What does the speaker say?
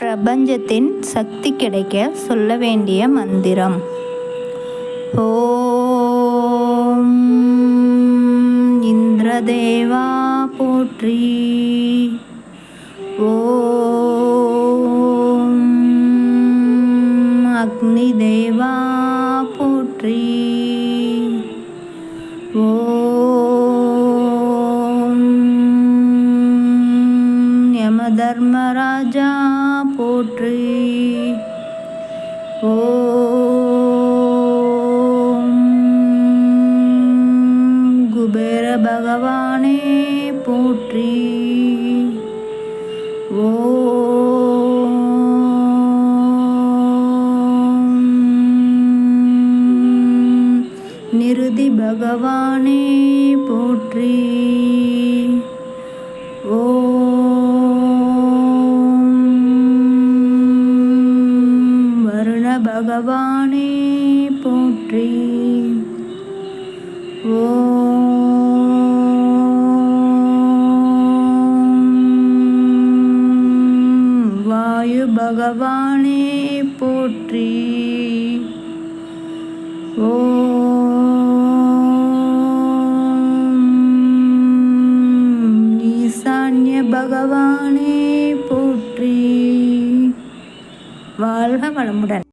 பிரபஞ்சத்தின் சக்தி கிடைக்க சொல்ல வேண்டிய மந்திரம். ஓம் இந்திரதேவா போற்றி. ஓம் அக்னி தேவா போற்றி. தர்மராஜா போற்றி. ஓ குபேர பகவானே போற்றி. ஓ நிருதி பகவானே போற்றி. பகவானே போற்றி. ஓ வாயு பகவானே போற்றி. ஓ ஈசான்ய பகவானே போற்றி. வாழ்க வளமுடன்.